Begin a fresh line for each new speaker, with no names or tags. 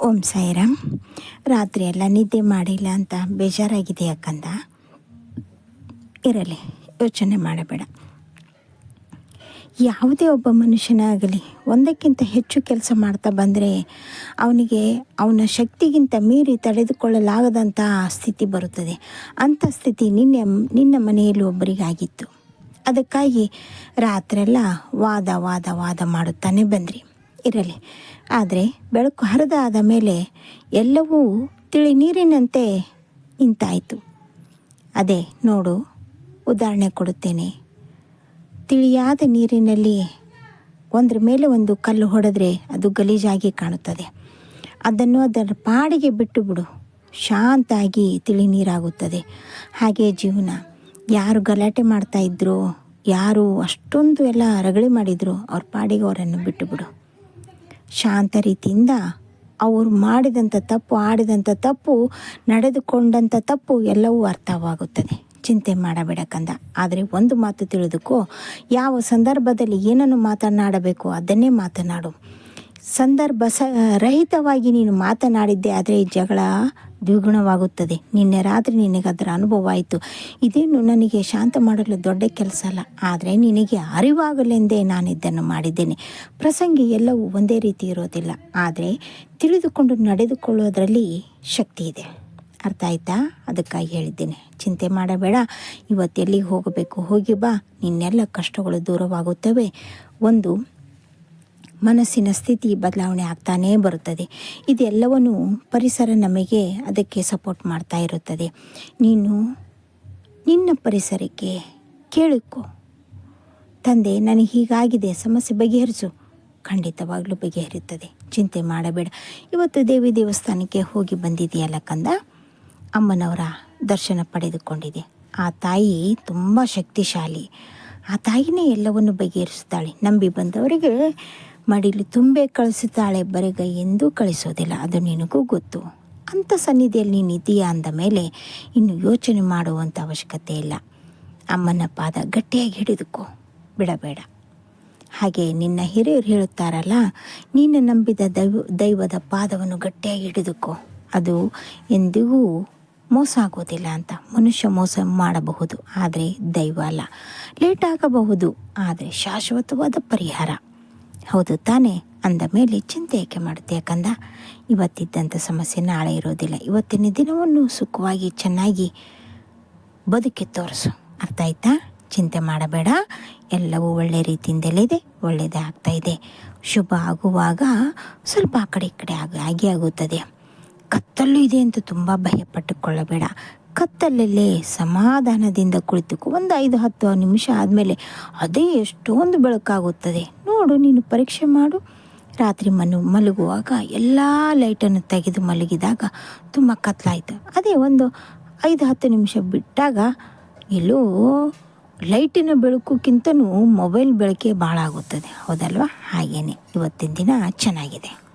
ಓಂ ಸಾಯಿರಾಮ್. ರಾತ್ರಿ ಎಲ್ಲ ನಿದ್ದೆ ಮಾಡಿಲ್ಲ ಅಂತ ಬೇಜಾರಾಗಿದೆ ಯಾಕಂದ? ಇರಲಿ, ಯೋಚನೆ ಮಾಡಬೇಡ. ಯಾವುದೇ ಒಬ್ಬ ಮನುಷ್ಯನಾಗಲಿ, ಒಂದಕ್ಕಿಂತ ಹೆಚ್ಚು ಕೆಲಸ ಮಾಡ್ತಾ ಬಂದರೆ ಅವನಿಗೆ ಅವನ ಶಕ್ತಿಗಿಂತ ಮೀರಿ ತಡೆದುಕೊಳ್ಳಲಾಗದಂತಹ ಸ್ಥಿತಿ ಬರುತ್ತದೆ. ಅಂಥ ಸ್ಥಿತಿ ನಿನ್ನೆ, ನಿನ್ನ ಮನೆಯಲ್ಲಿ ಒಬ್ಬರಿಗಾಗಿತ್ತು. ಅದಕ್ಕಾಗಿ ರಾತ್ರೆಲ್ಲ ವಾದ ವಾದ ವಾದ ಮಾಡುತ್ತಾನೆ ಬಂದ್ರಿ. ಇರಲಿ. ಆದರೆ ಬೆಳಕು ಹರಿದಾದ ಮೇಲೆ ಎಲ್ಲವೂ ತಿಳಿ ನೀರಿನಂತೆ ಇಂತಾಯಿತು ಅದೇ ನೋಡು, ಉದಾಹರಣೆ ಕೊಡುತ್ತೇನೆ. ತಿಳಿಯಾದ ನೀರಿನಲ್ಲಿ ಒಂದರ ಮೇಲೆ ಒಂದು ಕಲ್ಲು ಹೊಡೆದ್ರೆ ಅದು ಗಲೀಜಾಗಿ ಕಾಣುತ್ತದೆ. ಅದನ್ನು ಅದರ ಪಾಡಿಗೆ ಬಿಟ್ಟು ಬಿಡು ಶಾಂತಾಗಿ ತಿಳಿ ನೀರಾಗುತ್ತದೆ. ಹಾಗೆ ಜೀವನ. ಯಾರು ಗಲಾಟೆ ಮಾಡ್ತಾ ಇದ್ರು, ಯಾರು ಅಷ್ಟೊಂದು ಎಲ್ಲ ರಗಳೆ ಮಾಡಿದ್ರು, ಅವ್ರ ಪಾಡಿಗೆ ಅವರನ್ನು ಬಿಟ್ಟು ಬಿಡು ಶಾಂತ ರೀತಿಯಿಂದ ಅವರು ಮಾಡಿದಂಥ ತಪ್ಪು ಆಡಿದಂಥ ತಪ್ಪು ನಡೆದುಕೊಂಡಂಥ ತಪ್ಪು ಎಲ್ಲವೂ ಅರ್ಥವಾಗುತ್ತದೆ. ಚಿಂತೆ ಮಾಡಬೇಡಕಂದ ಆದರೆ ಒಂದು ಮಾತು ತಿಳಿದುಕೋ. ಯಾವ ಸಂದರ್ಭದಲ್ಲಿ ಏನನ್ನು ಮಾತನಾಡಬೇಕು ಅದನ್ನೇ ಮಾತನಾಡು. ಸಂದರ್ಭ ಸ, ರಹಿತವಾಗಿ ನೀನು ಮಾತನಾಡಿದ್ದೆ, ಆದರೆ ಜಗಳ ದ್ವಿಗುಣವಾಗುತ್ತದೆ. ನಿನ್ನೆ ರಾತ್ರಿ ನಿನಗೆ ಅದರ ಅನುಭವ ಆಯಿತು ಇದೇನು ನನಗೆ ಶಾಂತ ಮಾಡಲು ದೊಡ್ಡ ಕೆಲಸ ಅಲ್ಲ. ಆದರೆ ನಿನಗೆ ಅರಿವಾಗಲೆಂದೇ ನಾನು ಇದನ್ನು ಮಾಡಿದ್ದೇನೆ. ಪ್ರಸಂಗಿ ಎಲ್ಲವೂ ಒಂದೇ ರೀತಿ ಇರೋದಿಲ್ಲ. ಆದರೆ ತಿಳಿದುಕೊಂಡು ನಡೆದುಕೊಳ್ಳೋದರಲ್ಲಿ ಶಕ್ತಿ ಇದೆ. ಅರ್ಥ ಆಯ್ತಾ? ಅದಕ್ಕಾಗಿ ಹೇಳಿದ್ದೇನೆ. ಚಿಂತೆ ಮಾಡಬೇಡ. ಇವತ್ತು ಎಲ್ಲಿಗೆ ಹೋಗಬೇಕು? ಹೋಗಿ ಬಾ. ನಿನ್ನೆಲ್ಲ ಕಷ್ಟಗಳು ದೂರವಾಗುತ್ತವೆ. ಒಂದು ಮನಸ್ಸಿನ ಸ್ಥಿತಿ ಬದಲಾವಣೆ ಆಗ್ತಾನೇ ಬರುತ್ತದೆ. ಇದೆಲ್ಲವನ್ನು ಪರಿಸರ ನಮಗೆ ಅದಕ್ಕೆ ಸಪೋರ್ಟ್ ಮಾಡ್ತಾ ಇರುತ್ತದೆ. ನೀನು ನಿನ್ನ ಪರಿಸರಕ್ಕೆ ಕೇಳಿಕೊ. ತಂದೆ, ನನಗೆ ಹೀಗಾಗಿದೆ. ಸಮಸ್ಯೆ ಬಗೆಹರಿಸು. ಖಂಡಿತವಾಗ್ಲೂ ಬಗೆಹರಿಯುತ್ತದೆ. ಚಿಂತೆ ಮಾಡಬೇಡ. ಇವತ್ತು ದೇವಿ ದೇವಸ್ಥಾನಕ್ಕೆ ಹೋಗಿ ಬಂದಿದೆಯಲ್ಲ ಕಂದ? ಅಮ್ಮನವರ ದರ್ಶನ ಪಡೆದುಕೊಂಡಿದೆ. ಆ ತಾಯಿ ತುಂಬ ಶಕ್ತಿಶಾಲಿ. ಆ ತಾಯಿನೇ ಎಲ್ಲವನ್ನು ಬಗೆಹರಿಸುತ್ತಾಳೆ. ನಂಬಿ ಬಂದವರಿಗೆ ಮಡಿಲು ತುಂಬೆ ಕಳಿಸುತ್ತಾಳೆ, ಬರೆಗೈ ಎಂದೂ ಕಳಿಸೋದಿಲ್ಲ, ಅದು ನಿನಗೂ ಗೊತ್ತು. ಅಂಥ ಸನ್ನಿಧಿಯಲ್ಲಿ ನೀನು ಇದೆಯಾ ಅಂದ ಮೇಲೆ ಇನ್ನು ಯೋಚನೆ ಮಾಡುವಂಥ ಅವಶ್ಯಕತೆ ಇಲ್ಲ. ಅಮ್ಮನ ಪಾದ ಗಟ್ಟಿಯಾಗಿ ಹಿಡಿದುಕೋ, ಬಿಡಬೇಡ. ಹಾಗೆ ನಿನ್ನ ಹಿರಿಯರು ಹೇಳುತ್ತಾರಲ್ಲ, ನೀನು ನಂಬಿದ ದೈವ, ದೈವದ ಪಾದವನ್ನು ಗಟ್ಟಿಯಾಗಿ ಹಿಡಿದುಕೋ. ಅದು ಎಂದಿಗೂ ಮೋಸ ಆಗೋದಿಲ್ಲ ಅಂತ ಮನುಷ್ಯ ಮೋಸ ಮಾಡಬಹುದು, ಆದರೆ ದೈವ ಅಲ್ಲ. ಲೇಟ್ ಆಗಬಹುದು, ಆದರೆ ಶಾಶ್ವತವಾದ ಪರಿಹಾರ. ಹೌದು ತಾನೇ, ಅಂದ ಮೇಲೆ ಚಿಂತೆ ಏಕೆ ಮಾಡುತ್ತೆ ಕಂದ ಇವತ್ತಿದ್ದಂಥ ಸಮಸ್ಯೆ ನಾಳೆ ಇರೋದಿಲ್ಲ. ಇವತ್ತಿನ ದಿನವನ್ನು ಸುಖವಾಗಿ ಚೆನ್ನಾಗಿ ಬದುಕಿ ತೋರಿಸು. ಅರ್ಥ ಆಯ್ತಾ? ಚಿಂತೆ ಮಾಡಬೇಡ. ಎಲ್ಲವೂ ಒಳ್ಳೆ ರೀತಿಯಿಂದಲೇ ಒಳ್ಳೆಯದೇ ಆಗ್ತಾ ಇದೆ. ಶುಭ ಆಗುವಾಗ ಸ್ವಲ್ಪ ಆ ಕಡೆ ಈ ಕಡೆ ಆಗ, ಆಗಿ ಆಗುತ್ತದೆ. ಕತ್ತಲು ಇದೆ ಅಂತ ತುಂಬ ಭಯಪಟ್ಟುಕೊಳ್ಳಬೇಡ. ಕತ್ತಲಲ್ಲೇ ಸಮಾಧಾನದಿಂದ ಕುಳಿತುಕೋ ಒಂದು ಐದು ಹತ್ತು ನಿಮಿಷ ಆದಮೇಲೆ ಅದೇ ಎಷ್ಟೊಂದು ಬೆಳಕಾಗುತ್ತದೆ. ನೋಡು, ನೀನು ಪರೀಕ್ಷೆ ಮಾಡು. ರಾತ್ರಿ ಮನು ಮಲಗುವಾಗ ಎಲ್ಲ ಲೈಟನ್ನು ತೆಗೆದು ಮಲಗಿದಾಗ ತುಂಬ ಕತ್ತಲಾಯಿತು ಅದೇ ಒಂದು ಐದು ಹತ್ತು ನಿಮಿಷ ಬಿಟ್ಟಾಗ ಎಲ್ಲೋ ಲೈಟಿನ ಬೆಳಕುಕ್ಕಿಂತನೂ ಮೊಬೈಲ್ ಬೆಳಕೆ ಭಾಳ ಆಗುತ್ತದೆ. ಹೌದಲ್ವಾ? ಹಾಗೇನೆ. ಇವತ್ತಿನ ದಿನ ಚೆನ್ನಾಗಿದೆ.